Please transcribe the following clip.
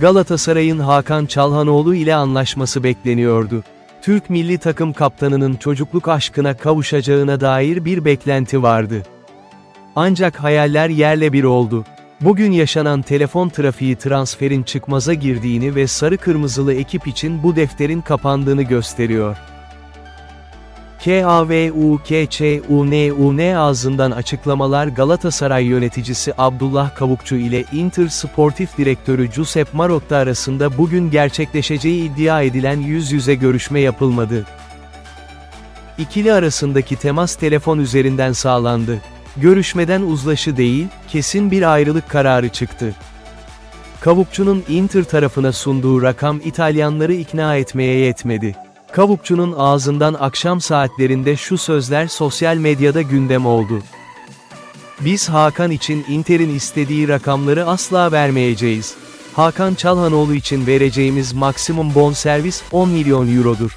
Galatasaray'ın Hakan Çalhanoğlu ile anlaşması bekleniyordu. Türk milli takım kaptanının çocukluk aşkına kavuşacağına dair bir beklenti vardı. Ancak hayaller yerle bir oldu. Bugün yaşanan telefon trafiği transferin çıkmaza girdiğini ve sarı kırmızılı ekip için bu defterin kapandığını gösteriyor. KAVUKÇUNUN ağzından açıklamalar Galatasaray yöneticisi Abdullah Kavukçu ile Inter Sportif Direktörü Giuseppe Marotta arasında bugün gerçekleşeceği iddia edilen yüz yüze görüşme yapılmadı. İkili arasındaki temas telefon üzerinden sağlandı. Görüşmeden uzlaşı değil, kesin bir ayrılık kararı çıktı. Kavukçu'nun Inter tarafına sunduğu rakam İtalyanları ikna etmeye yetmedi. Kavukçu'nun ağzından akşam saatlerinde şu sözler sosyal medyada gündem oldu. Biz Hakan için Inter'in istediği rakamları asla vermeyeceğiz. Hakan Çalhanoğlu için vereceğimiz maksimum bonservis 10 milyon eurodur.